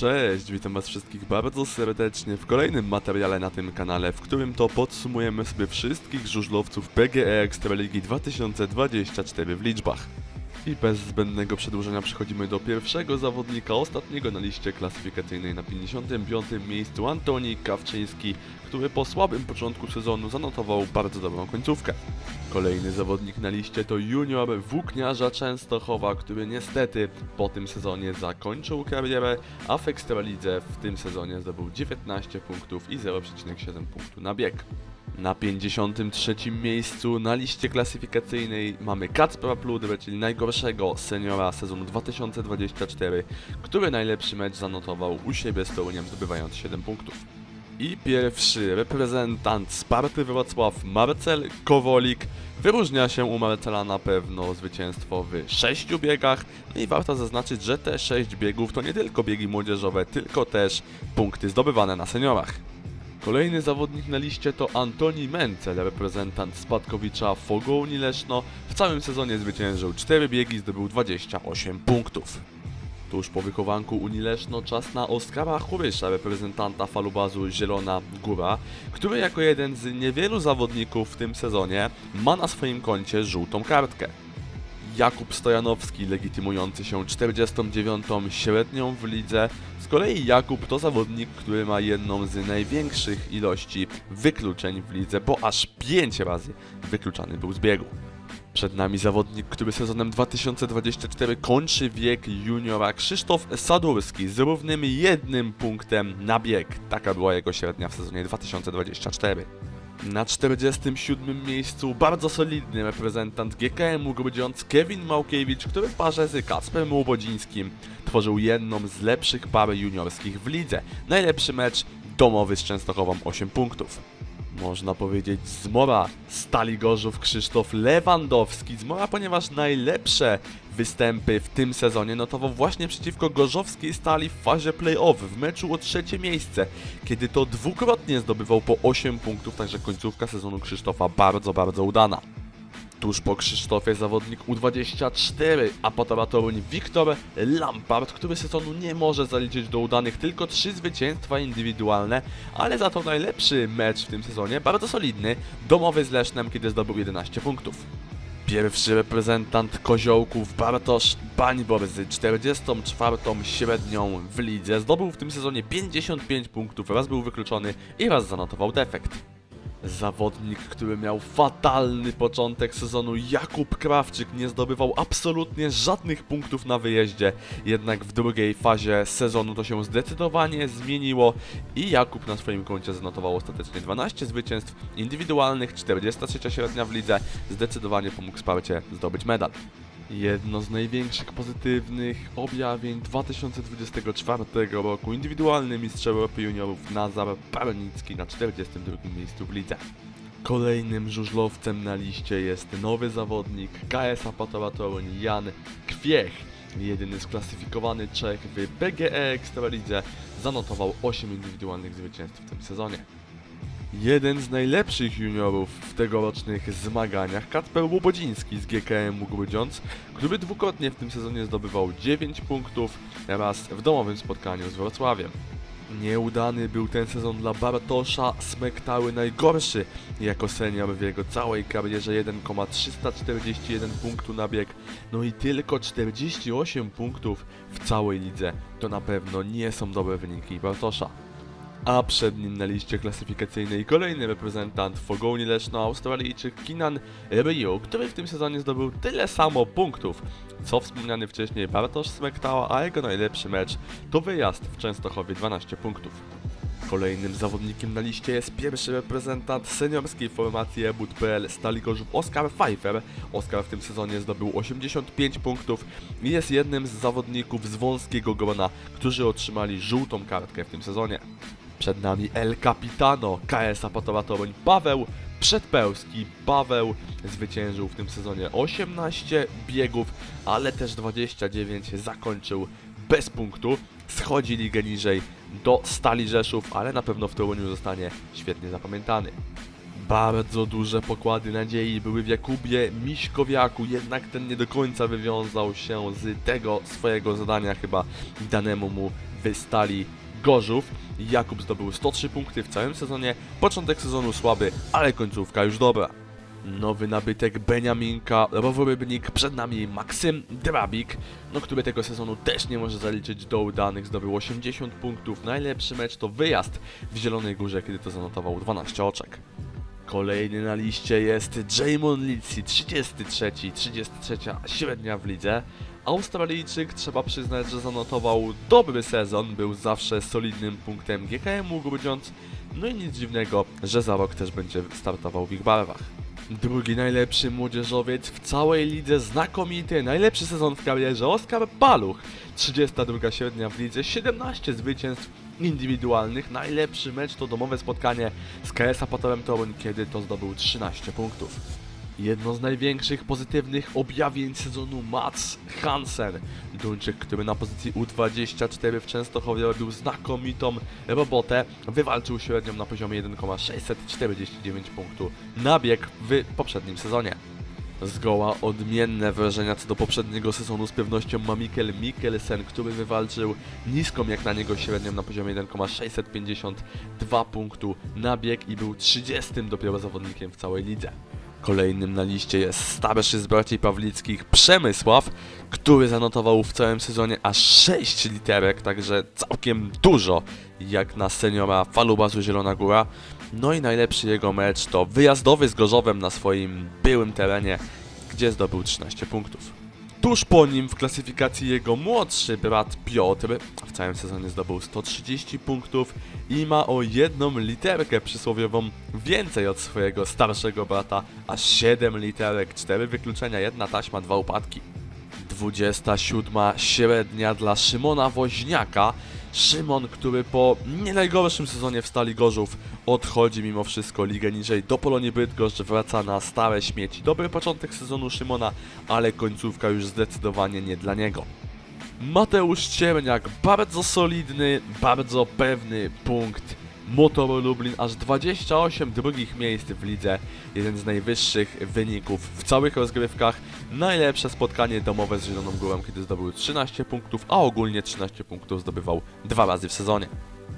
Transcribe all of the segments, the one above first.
Cześć, witam was wszystkich bardzo serdecznie w kolejnym materiale na tym kanale, w którym to podsumujemy sobie wszystkich żużlowców PGE Ekstraligi 2024 w liczbach. I bez zbędnego przedłużenia przechodzimy do pierwszego zawodnika, ostatniego na liście klasyfikacyjnej na 55. miejscu Antoni Kawczyński, który po słabym początku sezonu zanotował bardzo dobrą końcówkę. Kolejny zawodnik na liście to junior Włókniarza Częstochowa, który niestety po tym sezonie zakończył karierę, a w Ekstralidze w tym sezonie zdobył 19 punktów i 0,7 punktu na bieg. Na 53 miejscu na liście klasyfikacyjnej mamy Kacpra Pludrę, czyli najgorszego seniora sezonu 2024, który najlepszy mecz zanotował u siebie z Toruniem zdobywając 7 punktów. I pierwszy reprezentant Sparty Wrocław, Marcel Kowolik, wyróżnia się u Marcela na pewno zwycięstwo w 6 biegach. No i warto zaznaczyć, że te 6 biegów to nie tylko biegi młodzieżowe, tylko też punkty zdobywane na seniorach. Kolejny zawodnik na liście to Antoni Mencel, reprezentant Spadkowicza Fogołni Leszno. W całym sezonie zwyciężył 4 biegi, zdobył 28 punktów. Tuż po wychowanku Unii Leszno czas na Oskara Churysza, reprezentanta falubazu Zielona Góra, który jako jeden z niewielu zawodników w tym sezonie ma na swoim koncie żółtą kartkę. Jakub Stojanowski, legitymujący się 49. średnią w lidze. Z kolei Jakub to zawodnik, który ma jedną z największych ilości wykluczeń w lidze, bo aż 5 razy wykluczany był z biegu. Przed nami zawodnik, który sezonem 2024 kończy wiek juniora Krzysztof Sadurski z równym jednym punktem na bieg. Taka była jego średnia w sezonie 2024. Na 47 miejscu bardzo solidny reprezentant GKM-u Grudziądz Kevin Małkiewicz, który w parze z Kacperem Łobodzińskim tworzył jedną z lepszych par juniorskich w lidze. Najlepszy mecz domowy z Częstochową 8 punktów. Można powiedzieć zmora Stali Gorzów Krzysztof Lewandowski. Zmora, ponieważ najlepsze występy w tym sezonie notował właśnie przeciwko Gorzowskiej Stali w fazie play-off w meczu o trzecie miejsce, kiedy to dwukrotnie zdobywał po 8 punktów, także końcówka sezonu Krzysztofa bardzo, bardzo udana. Tuż po Krzysztofie zawodnik U24, a potem Toruń Wiktor Lampard, który sezonu nie może zaliczyć do udanych tylko 3 zwycięstwa indywidualne, ale za to najlepszy mecz w tym sezonie, bardzo solidny, domowy z Lesznem, kiedy zdobył 11 punktów. Pierwszy reprezentant Koziołków Bartosz Bańbor z 44 średnią w lidze zdobył w tym sezonie 55 punktów, raz był wykluczony i raz zanotował defekt. Zawodnik, który miał fatalny początek sezonu, Jakub Krawczyk nie zdobywał absolutnie żadnych punktów na wyjeździe, jednak w drugiej fazie sezonu to się zdecydowanie zmieniło i Jakub na swoim koncie zanotował ostatecznie 12 zwycięstw indywidualnych, 43 średnia w lidze, zdecydowanie pomógł Sparcie zdobyć medal. Jedno z największych pozytywnych objawień 2024 roku indywidualny mistrz Europy juniorów Nazar Parnicki na 42 miejscu w lidze. Kolejnym żużlowcem na liście jest nowy zawodnik KS Apatowa Toruń Jan Kwiech. Jedyny sklasyfikowany Czech w PGE Ekstralidze zanotował 8 indywidualnych zwycięstw w tym sezonie. Jeden z najlepszych juniorów w tegorocznych zmaganiach, Kacper Łobodziński z GKM Grudziądz, który dwukrotnie w tym sezonie zdobywał 9 punktów, raz w domowym spotkaniu z Wrocławiem. Nieudany był ten sezon dla Bartosza Smektały najgorszy jako senior w jego całej karierze 1,341 punktu na bieg, no i tylko 48 punktów w całej lidze. To na pewno nie są dobre wyniki Bartosza a przed nim na liście klasyfikacyjnej kolejny reprezentant Fogołni Leszno, Australijczyk Kinan Ryu, który w tym sezonie zdobył tyle samo punktów, co wspomniany wcześniej Bartosz Smektała, a jego najlepszy mecz to wyjazd w Częstochowie 12 punktów. Kolejnym zawodnikiem na liście jest pierwszy reprezentant seniorskiej formacji Ebut.pl Stali Gorzów Oskar Pfeiffer. Oskar w tym sezonie zdobył 85 punktów i jest jednym z zawodników z wąskiego grona, którzy otrzymali żółtą kartkę w tym sezonie. Przed nami El Capitano, KS Apatowa Toruń, Paweł Przedpełski. Paweł zwyciężył w tym sezonie 18 biegów, ale też 29 zakończył bez punktu. Schodzi ligę niżej do Stali Rzeszów, ale na pewno w Toruniu zostanie świetnie zapamiętany. Bardzo duże pokłady nadziei były w Jakubie Miśkowiaku, jednak ten nie do końca wywiązał się z tego swojego zadania chyba danemu mu w Stali Gorzów. Jakub zdobył 103 punkty w całym sezonie, początek sezonu słaby, ale końcówka już dobra. Nowy nabytek Beniaminka, Roworybnik, przed nami Maksym Drabik, no który tego sezonu też nie może zaliczyć do udanych, zdobył 80 punktów, najlepszy mecz to wyjazd w Zielonej Górze, kiedy to zanotował 12 oczek. Kolejny na liście jest Jamon Litsi, 33, 33 średnia w lidze. Australijczyk trzeba przyznać, że zanotował dobry sezon, był zawsze solidnym punktem GKM-u Grudziądz, no i nic dziwnego, że za rok też będzie startował w ich barwach. Drugi najlepszy młodzieżowiec w całej lidze, znakomity, najlepszy sezon w karierze, Oskar Paluch. 32 średnia w lidze, 17 zwycięstw indywidualnych, najlepszy mecz to domowe spotkanie z KS Apatorem Toruń, kiedy to zdobył 13 punktów. Jedno z największych pozytywnych objawień sezonu Mats Hansen. Duńczyk, który na pozycji U24 w Częstochowie robił znakomitą robotę, wywalczył średnią na poziomie 1,649 punktu na bieg w poprzednim sezonie. Zgoła odmienne wrażenia co do poprzedniego sezonu z pewnością ma Mikkel Mikkelsen, który wywalczył niską jak na niego średnią na poziomie 1,652 punktu na bieg i był 30 dopiero zawodnikiem w całej lidze. Kolejnym na liście jest starszy z braci Pawlickich Przemysław, który zanotował w całym sezonie aż 6 literek, także całkiem dużo jak na seniora Falubazu Zielona Góra. No i najlepszy jego mecz to wyjazdowy z Gorzowem na swoim byłym terenie, gdzie zdobył 13 punktów. Tuż po nim w klasyfikacji jego młodszy brat Piotr w całym sezonie zdobył 130 punktów i ma o jedną literkę przysłowiową więcej od swojego starszego brata, aż 7 literek, 4 wykluczenia, jedna taśma, dwa upadki. 27 średnia dla Szymona Woźniaka. Szymon, który po nie najgorszym sezonie w Stali Gorzów odchodzi mimo wszystko ligę niżej do Polonii Bydgoszcz, wraca na stare śmieci. Dobry początek sezonu Szymona, ale końcówka już zdecydowanie nie dla niego. Mateusz Cierniak, bardzo solidny, bardzo pewny punkt. Motor Lublin aż 28 drugich miejsc w lidze, jeden z najwyższych wyników w całych rozgrywkach. Najlepsze spotkanie domowe z Zieloną Górą, kiedy zdobył 13 punktów, a ogólnie 13 punktów zdobywał dwa razy w sezonie.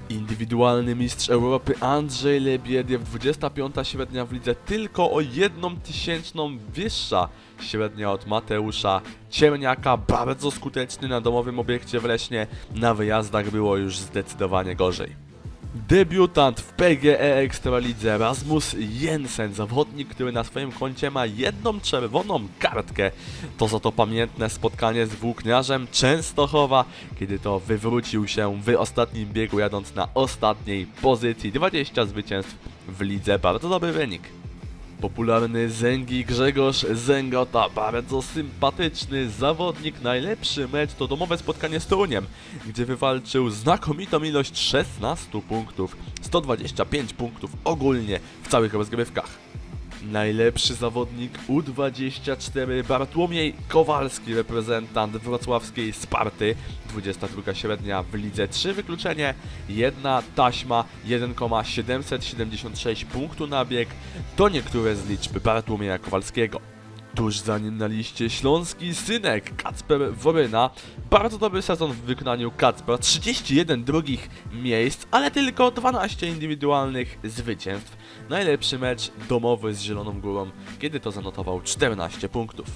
Indywidualny mistrz Europy Andrzej Lebiediew, 25 średnia w lidze, tylko o jedną tysięczną wyższa średnia od Mateusza Cierniaka, bardzo skuteczny na domowym obiekcie w Leśnie, na wyjazdach było już zdecydowanie gorzej. Debiutant w PGE Ekstralidze Rasmus Jensen, zawodnik, który na swoim koncie ma jedną czerwoną kartkę. To za to pamiętne spotkanie z włókniarzem Częstochowa, kiedy to wywrócił się w ostatnim biegu jadąc na ostatniej pozycji. 20 zwycięstw w lidze, bardzo dobry wynik. Popularny Zęgi Grzegorz Zęgota, bardzo sympatyczny zawodnik. Najlepszy mecz to domowe spotkanie z Toruniem, gdzie wywalczył znakomitą ilość 16 punktów, 125 punktów ogólnie w całych rozgrywkach. Najlepszy zawodnik U24 Bartłomiej Kowalski, reprezentant wrocławskiej Sparty. 22 średnia w lidze, 3 wykluczenie, jedna taśma, 1,776 punktu na bieg. To niektóre z liczb Bartłomieja Kowalskiego. Tuż za nim na liście śląski synek Kacper Woryna. Bardzo dobry sezon w wykonaniu Kacpra, 31 drugich miejsc, ale tylko 12 indywidualnych zwycięstw. Najlepszy mecz domowy z Zieloną Górą, kiedy to zanotował 14 punktów.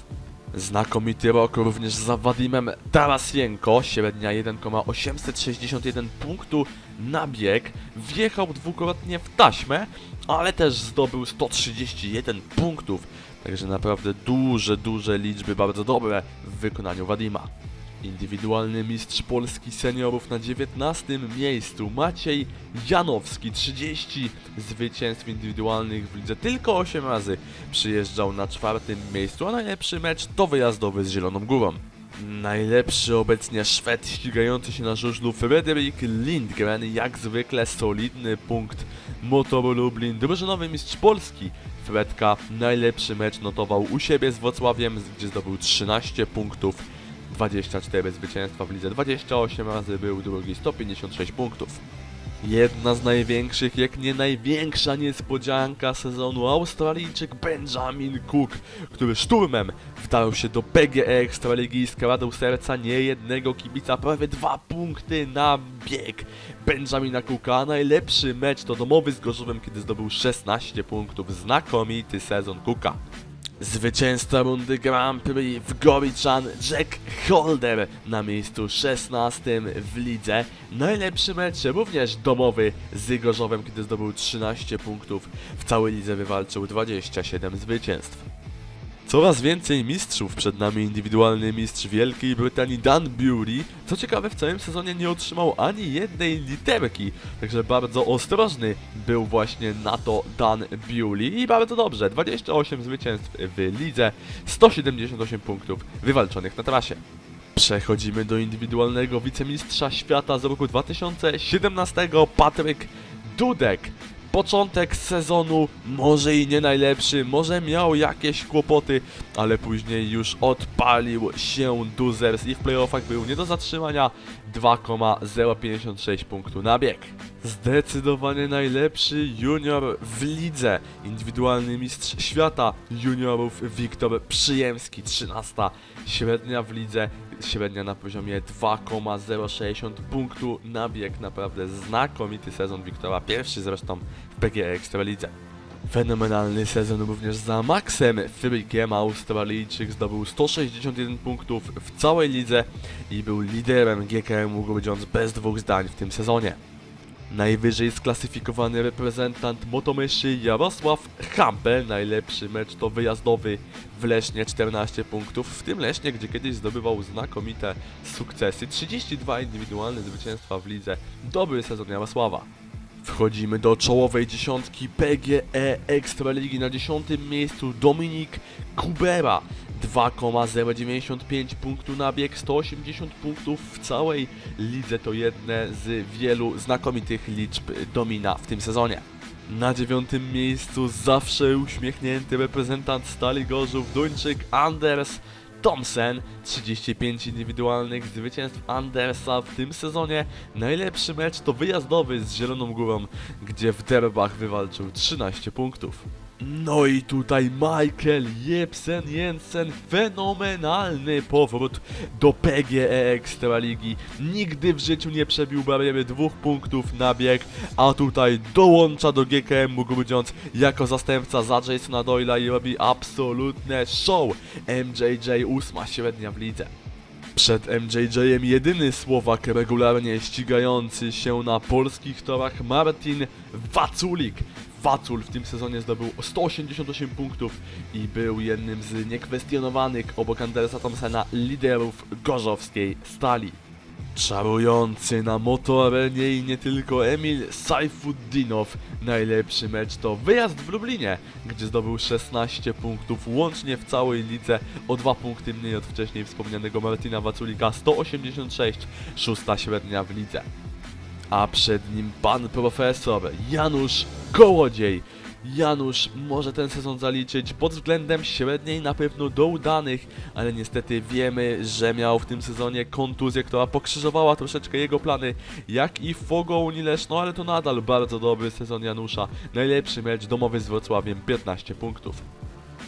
Znakomity rok również za Wadimem Tarasienko, średnia 1,861 punktu na bieg, wjechał dwukrotnie w taśmę, ale też zdobył 131 punktów, także naprawdę duże, duże liczby, bardzo dobre w wykonaniu Wadima. Indywidualny mistrz Polski seniorów na 19 miejscu Maciej Janowski 30 zwycięstw indywidualnych w lidze tylko 8 razy przyjeżdżał na czwartym miejscu, a najlepszy mecz to wyjazdowy z Zieloną Górą. Najlepszy obecnie Szwed ścigający się na żużlu Frederik Lindgren, jak zwykle solidny punkt Motoru Lublin, drużynowy mistrz Polski. Fredka najlepszy mecz notował u siebie z Wrocławiem, gdzie zdobył 13 punktów 24 zwycięstwa w lidze, 28 razy był drugi, 156 punktów. Jedna z największych, jak nie największa niespodzianka sezonu Australijczyk Benjamin Cook, który szturmem wdarł się do PGE Ekstraligi i skradł serca niejednego kibica, prawie dwa punkty na bieg Benjamina Cooka. Najlepszy mecz to domowy z Gorzowem, kiedy zdobył 16 punktów. Znakomity sezon Cooka. Zwycięzca rundy Grand Prix w Goriczan Jack Holder na miejscu 16 w lidze. Najlepszy mecz również domowy z Gorzowem, kiedy zdobył 13 punktów. W całej lidze wywalczył 27 zwycięstw. Coraz więcej mistrzów przed nami indywidualny mistrz Wielkiej Brytanii Dan Bury. Co ciekawe w całym sezonie nie otrzymał ani jednej literki, także bardzo ostrożny był właśnie na to Dan Bury i bardzo dobrze, 28 zwycięstw w lidze, 178 punktów wywalczonych na trasie. Przechodzimy do indywidualnego wicemistrza świata z roku 2017, Patryk Dudek. Początek sezonu może i nie najlepszy, może miał jakieś kłopoty, ale później już odpalił się Duzers i w playoffach był nie do zatrzymania 2,056 punktu na bieg. Zdecydowanie najlepszy junior w lidze. Indywidualny mistrz świata juniorów Wiktor Przyjemski, 13 średnia w lidze, średnia na poziomie 2,060 punktu na bieg. Naprawdę znakomity sezon Wiktora, pierwszy zresztą w PGE Ekstralidze. Fenomenalny sezon również za Maxem Frykiem. Australijczyk zdobył 161 punktów w całej lidze i był liderem GKM-u, mówiąc bez dwóch zdań w tym sezonie. Najwyżej sklasyfikowany reprezentant Motomyszy Jarosław Hampel. Najlepszy mecz to wyjazdowy w Lesznie 14 punktów. W tym Lesznie, gdzie kiedyś zdobywał znakomite sukcesy. 32 indywidualne zwycięstwa w lidze. Dobry sezon Jarosława. Wchodzimy do czołowej dziesiątki PGE Ekstraligi. Na dziesiątym miejscu Dominik Kubera. 2,095 punktu na bieg, 180 punktów w całej lidze. To jedne z wielu znakomitych liczb Domina w tym sezonie. Na dziewiątym miejscu zawsze uśmiechnięty reprezentant Stali Gorzów Duńczyk Anders Thompson, 35 indywidualnych zwycięstw Andersa w tym sezonie. Najlepszy mecz to wyjazdowy z Zieloną Górą, gdzie w derbach wywalczył 13 punktów. No i tutaj Michael Jebsen Jensen, fenomenalny powrót do PGE Ekstraligi. Nigdy w życiu nie przebił bariery dwóch punktów na bieg, a tutaj dołącza do GKM mówiąc jako zastępca za Jasona Doyle'a i robi absolutne show. MJJ ósma średnia w lidze. Przed MJJ-em jedyny Słowak regularnie ścigający się na polskich torach Martin Waculik. Wacul w tym sezonie zdobył 188 punktów i był jednym z niekwestionowanych obok Andersa Thompsona liderów gorzowskiej stali. Czarujący na motoarenie i nie tylko Emil Sajfuddinow. Najlepszy mecz to wyjazd w Lublinie, gdzie zdobył 16 punktów łącznie w całej lidze, o dwa punkty mniej od wcześniej wspomnianego Martina Waculika, 186, szósta średnia w lidze. A przed nim pan profesor Janusz Kołodziej. Janusz może ten sezon zaliczyć pod względem średniej na pewno do udanych, ale niestety wiemy, że miał w tym sezonie kontuzję, która pokrzyżowała troszeczkę jego plany, jak i Fogo Unilesz, no ale to nadal bardzo dobry sezon Janusza. Najlepszy mecz domowy z Wrocławiem, 15 punktów.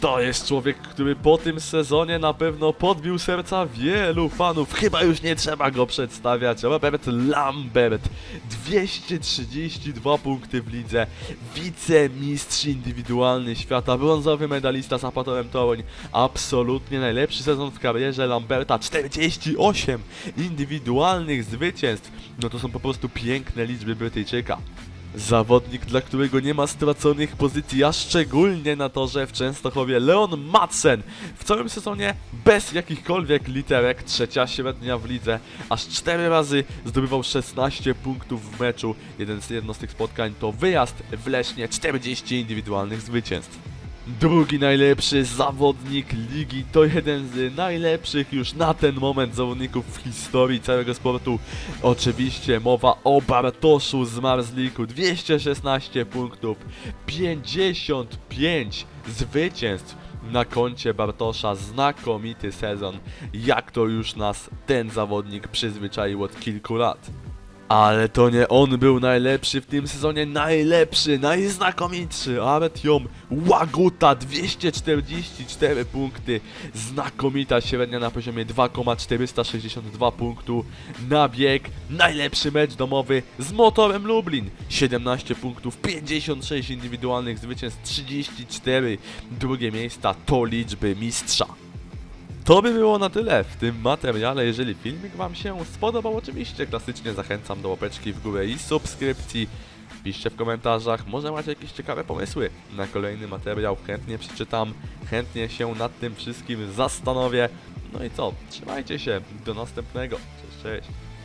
To jest człowiek, który po tym sezonie na pewno podbił serca wielu fanów. Chyba już nie trzeba go przedstawiać. Robert Lambert, 232 punkty w lidze, wicemistrz indywidualny świata, brązowy medalista z Apatorem Toruń. Absolutnie najlepszy sezon w karierze Lamberta, 48 indywidualnych zwycięstw. No to są po prostu piękne liczby Brytyjczyka. Zawodnik, dla którego nie ma straconych pozycji, a szczególnie na torze w Częstochowie, Leon Madsen. W całym sezonie bez jakichkolwiek literek, trzecia średnia w lidze, aż 4 razy zdobywał 16 punktów w meczu. Jeden z, jedno z tych spotkań to wyjazd w Lesznie, 40 indywidualnych zwycięstw. Drugi najlepszy zawodnik ligi to jeden z najlepszych już na ten moment zawodników w historii całego sportu. Oczywiście mowa o Bartoszu z Marzliku. 216 punktów, 55 zwycięstw na koncie Bartosza. Znakomity sezon, jak to już nas ten zawodnik przyzwyczaił od kilku lat. Ale to nie on był najlepszy w tym sezonie, najlepszy, najznakomitszy. Aretiom Łaguta 244 punkty, znakomita średnia na poziomie 2,462 punktu na bieg. Najlepszy mecz domowy z motorem Lublin 17 punktów, 56 indywidualnych zwycięstw, 34 drugie miejsca to liczby mistrza. To by było na tyle w tym materiale. Jeżeli filmik Wam się spodobał, oczywiście klasycznie zachęcam do łapeczki w górę i subskrypcji. Piszcie w komentarzach, może macie jakieś ciekawe pomysły na kolejny materiał, chętnie przeczytam, chętnie się nad tym wszystkim zastanowię. No i co, trzymajcie się, do następnego, cześć, cześć.